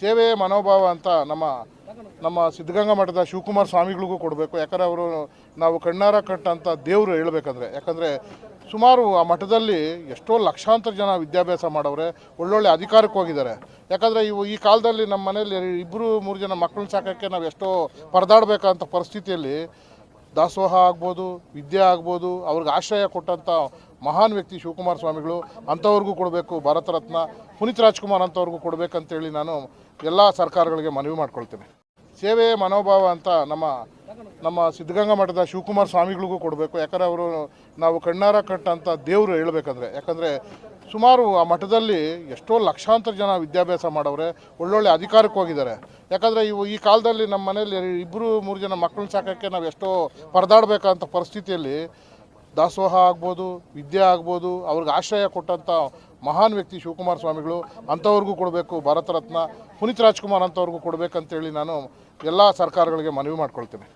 ಸೇವೆ ಮನೋಭಾವ ಅಂತ ನಮ್ಮ ನಮ್ಮ ಸಿದ್ಧಗಂಗಾ ಮಠದ ಶಿವಕುಮಾರ ಸ್ವಾಮಿಗಳಿಗೂ ಕೊಡಬೇಕು. ಯಾಕಂದರೆ ಅವರು ನಾವು ಕಣ್ಣಾರ ಕಟ್ಟಂಥ ದೇವರು ಹೇಳಬೇಕಂದ್ರೆ. ಯಾಕಂದರೆ ಸುಮಾರು ಆ ಮಠದಲ್ಲಿ ಎಷ್ಟೋ ಲಕ್ಷಾಂತರ ಜನ ವಿದ್ಯಾಭ್ಯಾಸ ಮಾಡವ್ರೆ, ಒಳ್ಳೊಳ್ಳೆ ಅಧಿಕಾರಕ್ಕೆ ಹೋಗಿದ್ದಾರೆ. ಯಾಕಂದರೆ ಇವು ಈ ಕಾಲದಲ್ಲಿ ನಮ್ಮ ಮನೆಯಲ್ಲಿ ಇಬ್ಬರು ಮೂರು ಜನ ಮಕ್ಕಳನ್ನ ಸಾಕೋಕ್ಕೆ ನಾವು ಎಷ್ಟೋ ಪರದಾಡಬೇಕಂತ ಪರಿಸ್ಥಿತಿಯಲ್ಲಿ ದಾಸೋಹ ಆಗ್ಬೋದು, ವಿದ್ಯೆ ಆಗ್ಬೋದು, ಅವ್ರಿಗೆ ಆಶ್ರಯ ಕೊಟ್ಟಂಥ ಮಹಾನ್ ವ್ಯಕ್ತಿ ಶಿವಕುಮಾರ ಸ್ವಾಮಿಗಳು, ಅಂಥವ್ರಿಗೂ ಕೊಡಬೇಕು ಭಾರತ ರತ್ನ. ಪುನೀತ್ ರಾಜ್ಕುಮಾರ್ ಅಂಥವ್ರಿಗೂ ಕೊಡಬೇಕಂತೇಳಿ ನಾನು ಎಲ್ಲ ಸರ್ಕಾರಗಳಿಗೆ ಮನವಿ ಮಾಡ್ಕೊಳ್ತೇನೆ. ಸೇವೆ ಮನೋಭಾವ ಅಂತ ನಮ್ಮ ನಮ್ಮ ಸಿದ್ಧಗಂಗಾ ಮಠದ ಶಿವಕುಮಾರ ಸ್ವಾಮಿಗಳಿಗೂ ಕೊಡಬೇಕು. ಯಾಕಂದರೆ ಅವರು ನಾವು ಕಣ್ಣಾರ ಕಟ್ಟಂಥ ದೇವರು ಹೇಳಬೇಕಂದ್ರೆ, ಯಾಕಂದರೆ ಸುಮಾರು ಆ ಮಠದಲ್ಲಿ ಎಷ್ಟೋ ಲಕ್ಷಾಂತರ ಜನ ವಿದ್ಯಾಭ್ಯಾಸ ಮಾಡವ್ರೆ, ಒಳ್ಳೊಳ್ಳೆ ಅಧಿಕಾರಕ್ಕೆ ಹೋಗಿದ್ದಾರೆ. ಯಾಕಂದರೆ ಇವು ಈ ಕಾಲದಲ್ಲಿ ನಮ್ಮ ಮನೇಲಿ ಇಬ್ಬರು ಮೂರು ಜನ ಮಕ್ಕಳನ್ನ ಸಾಕೋಕ್ಕೆ ನಾವು ಎಷ್ಟೋ ಪರದಾಡಬೇಕಂತ ಪರಿಸ್ಥಿತಿಯಲ್ಲಿ ದಾಸೋಹ ಆಗ್ಬೋದು, ವಿದ್ಯೆ ಆಗ್ಬೋದು, ಅವ್ರಿಗೆ ಆಶ್ರಯ ಕೊಟ್ಟಂಥ ಮಹಾನ್ ವ್ಯಕ್ತಿ ಶಿವಕುಮಾರ ಸ್ವಾಮಿಗಳು, ಅಂಥವ್ರಿಗೂ ಕೊಡಬೇಕು ಭಾರತ ರತ್ನ. ಪುನೀತ್ ರಾಜ್ಕುಮಾರ್ ಅಂಥವ್ರಿಗೂ ಕೊಡಬೇಕಂತೇಳಿ ನಾನು ಎಲ್ಲ ಸರ್ಕಾರಗಳಿಗೆ ಮನವಿ ಮಾಡ್ಕೊಳ್ತೇನೆ.